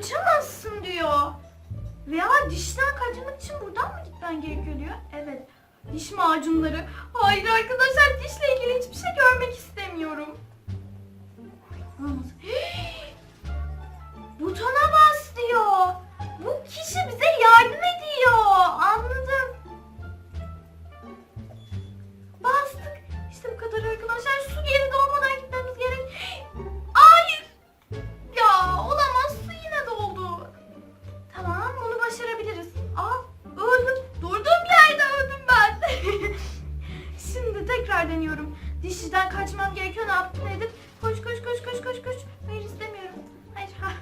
kaçamazsın diyor. Veya dişten kaçmak için buradan mı gitmen gerekiyor diyor. Evet. Diş macunları. Hayır arkadaşlar dişle ilgili hiçbir şey görmek istemiyorum. Butona bas diyor. Bu kişi Kaçmam gerekiyor. Ne yaptım ne edip? Koş koş koş koş koş koş. Hayır istemiyorum. Hayır. Ha.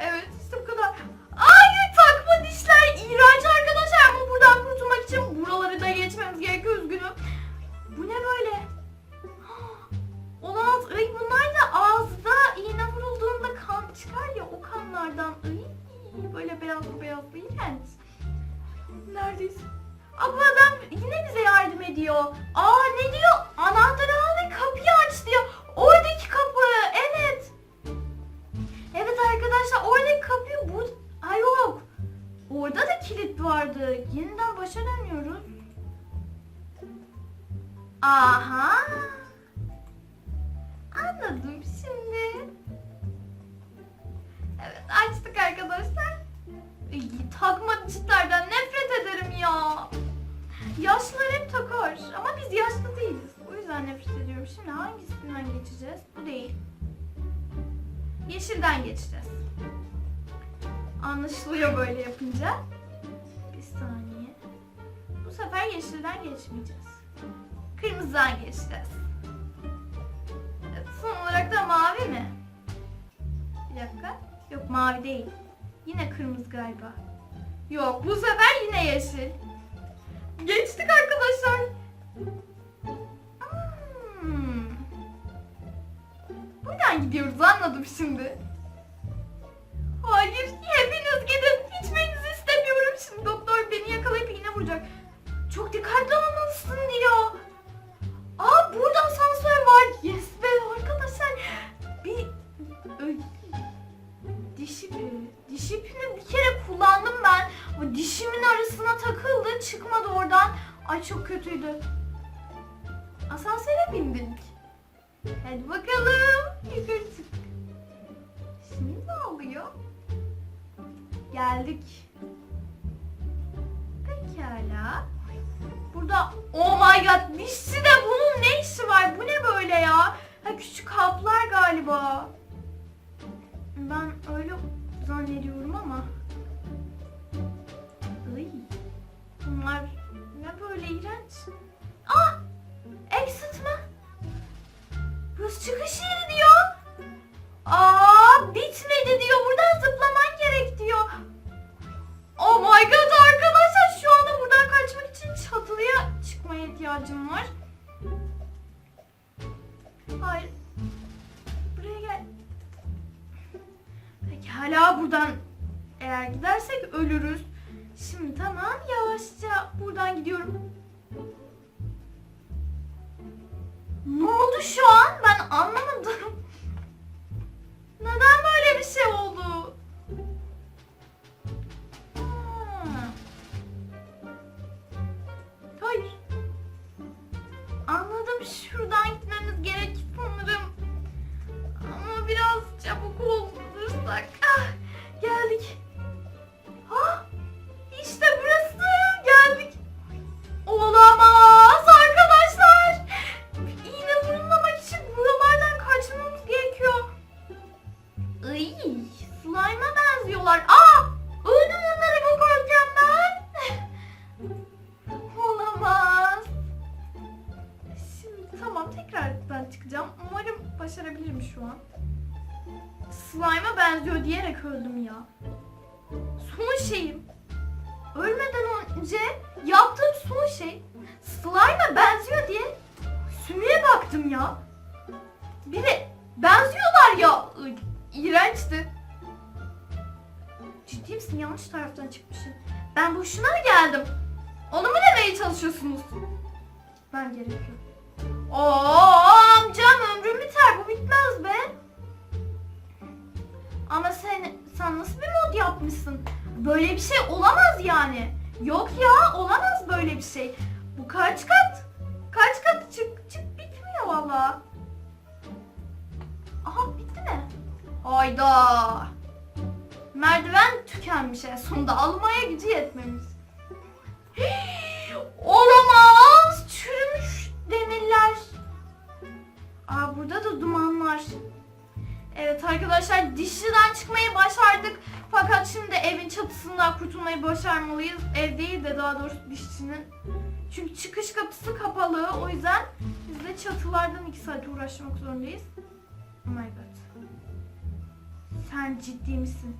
Evet işte bu kadar. Hayır takma dişler. İğrenç arkadaşlar. Ama buradan kurtulmak için buraları da geçmemiz gerekiyor. Üzgünüm. Bu ne böyle? Olamaz. Ay bunlar da ağızda iğne vurulduğunda kan çıkar ya o kanlardan. Ay böyle beyaz beyaz iğrenç. Neredeyiz? Bu adam yine bize yardım ediyor. Aa Yeşilden geçeceğiz. Anlaşılıyor böyle yapınca. Bir saniye. Bu sefer yeşilden geçmeyeceğiz. Kırmızıdan geçeceğiz. Son olarak da mavi mi? Bir dakika. Yok mavi değil. Yine kırmızı galiba. Yok bu sefer yine yeşil. Geçtik arkadaşlar. Hmm. Buradan gidiyoruz anladım şimdi. Hayır hepiniz gidin. Hiçbirinizi istemiyorum. Şimdi doktor beni yakalayıp iğne vuracak. Çok dikkatli olmalısın diyor. Aa burada asansör var. Yes be arkadaşlar. Bir Ay, diş ipi. Diş ipini bir kere kullandım ben. O dişimin arasına takıldı. Çıkmadı oradan. Ay çok kötüydü. Asansöre bindik. Hadi bakalım. Yukarı çık. Şimdi ne oluyor? Geldik. Pekala. Burada oh my god dişçide bunun ne Ne tamam tekrar ben çıkacağım. Umarım başarabilirim şu an. Slime'a benziyor diyerek öldüm ya. Son şeyim. Ölmeden önce yaptığım son şey slime'a benziyor diye sümüğe baktım ya. Bir de benziyorlar ya. İğrençti. Ciddi misin? Yanlış taraftan çıkmışım. Ben boşuna mı geldim? Onu mu demeye çalışıyorsunuz? Ben gerekiyor. Oo amcam ömrüm biter. Bu bitmez be. Ama sen sen nasıl bir mod yapmışsın? Böyle bir şey olamaz yani. Yok ya olamaz böyle bir şey. Bu kaç kat? Kaç kat çık çık bitmiyor valla. Aha bitti mi? Hayda. Merdiven tükenmiş en sonunda. Almaya gücü yetmemiş. Olamaz. Aa burada da duman var. Evet arkadaşlar dişliden çıkmayı başardık. Fakat şimdi evin çatısından kurtulmayı başarmalıyız. Ev değil de daha doğrusu dişçinin. Çünkü çıkış kapısı kapalı. O yüzden biz de çatılardan iki saat uğraşmak zorundayız. Oh my god. Sen ciddi misin?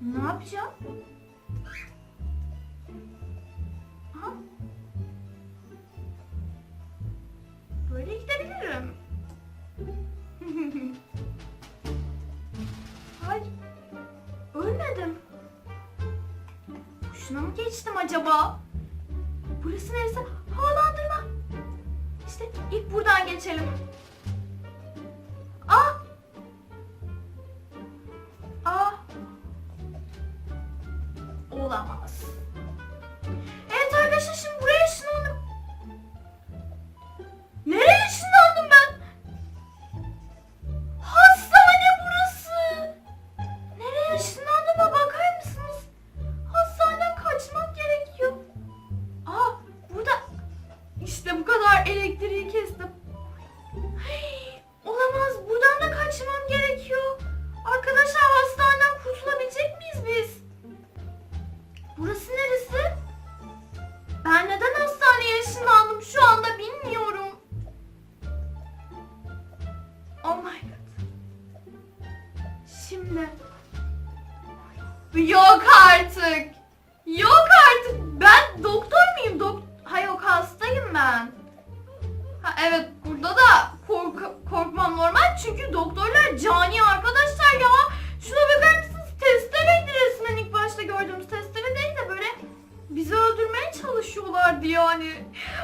Ne yapacağım? Şuna mı geçtim acaba? Burası neresi? Havalandırma. İşte ilk buradan geçelim. Aa! Aa! Olamaz. Evet arkadaşlar şimdi buraya işte bu kadar elektriği kestim. Hey, olamaz buradan da kaçmam gerekiyor. Arkadaşlar hastaneden kurtulabilecek miyiz biz? Burası neresi? Ben neden hastaneye ışınlandım şu anda bilmiyorum. Oh my god. Şimdi. Yok artık. Yok artık. Ben doktor muyum? Dok ha yok hastayım ben. Ha evet burada da kork korkmam normal çünkü doktorlar cani arkadaşlar ya. Şuna bakar mısınız? Testereydi resmen ilk başta gördüğümüz testere değil de böyle bizi öldürmeye çalışıyorlardı yani.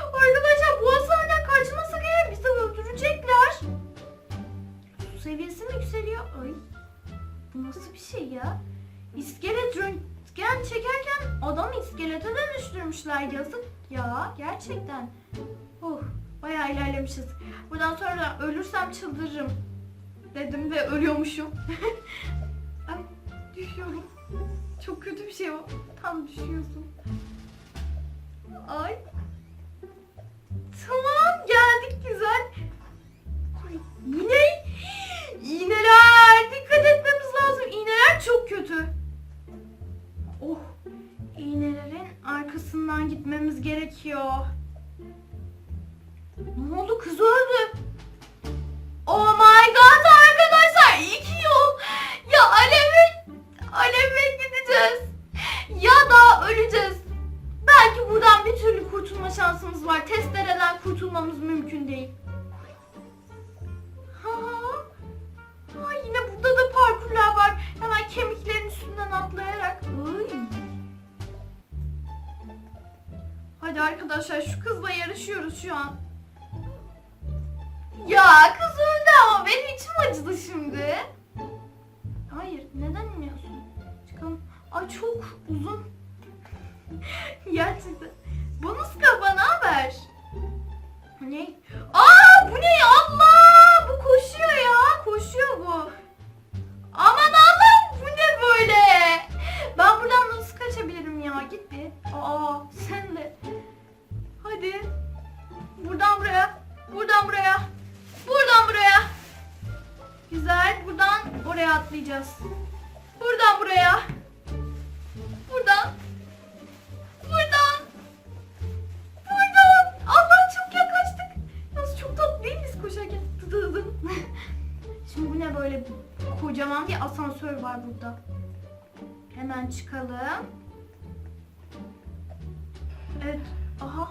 Arkadaşlar bu hastaneden kaçmasak eğer bizi öldürecekler. Su seviyesi mi yükseliyor? Ay. Bu nasıl bir şey ya? İskelet röntgen çekerken adam iskelete dönüştürmüşler yazık ya gerçekten. Oh bayağı ilerlemişiz. Buradan sonra ölürsem çıldırırım. Dedim ve ölüyormuşum. Ay düşüyorum. Çok kötü bir şey o. Tam düşüyorsun. Ay. Tamam geldik güzel. Arkasından gitmemiz gerekiyor. Ne oldu? Kız öldü. Oh my god arkadaşlar. iki yol. Ya Alev'e Alev'e gideceğiz. Ya da öleceğiz. Belki buradan bir türlü kurtulma şansımız var. Testereden kurtulmamız mümkün değil. Hadi arkadaşlar şu kızla yarışıyoruz şu an. Ya kız öldü ama benim içim acıdı şimdi. Hayır neden iniyorsun? Çıkalım. Ay çok uzun. Gerçekten. Bonus kafa ne haber? Ne? Güzel. Buradan oraya atlayacağız. Buradan buraya. Buradan. Buradan. Buradan. Allah çok yaklaştık. Yalnız çok tatlı değil miyiz koşarken? Dıdıdım. Şimdi bu ne böyle kocaman bir asansör var burada. Hemen çıkalım. Evet. Aha.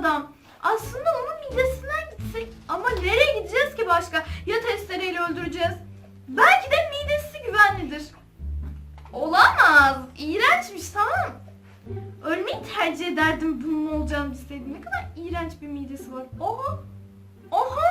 adam. Aslında onun midesinden gitsek ama nereye gideceğiz ki başka? Ya testereyle öldüreceğiz? Belki de midesi güvenlidir. Olamaz. İğrençmiş tamam. Ölmeyi tercih ederdim bunun olacağını istediğim. Ne kadar iğrenç bir midesi var. Oha. Oha.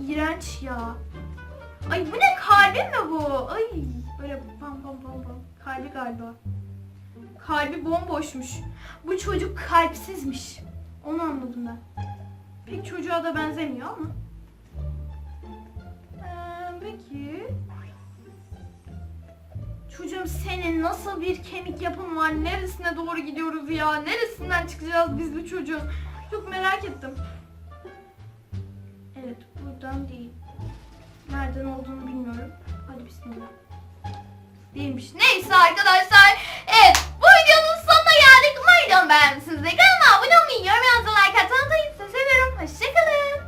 İğrenç ya. Ay bu ne kalbi mi bu? Ay böyle pam pam pam pam. Kalbi galiba. Kalbi bomboşmuş. Bu çocuk kalpsizmiş. Onu anladım ben. Pek çocuğa da benzemiyor ama. Ee, peki. Çocuğum senin nasıl bir kemik yapın var? Neresine doğru gidiyoruz ya? Neresinden çıkacağız biz bu çocuğun? Çok merak ettim. Evet, buradan değil. Nereden olduğunu bilmiyorum. Hadi bismillah. Değilmiş. Neyse arkadaşlar. Evet, bu videonun sonuna geldik. Umarım videomu beğenmişsinizdir. Kanalıma abone olmayı, yorum yazmayı, like atmayı seviyorum. Hoşçakalın.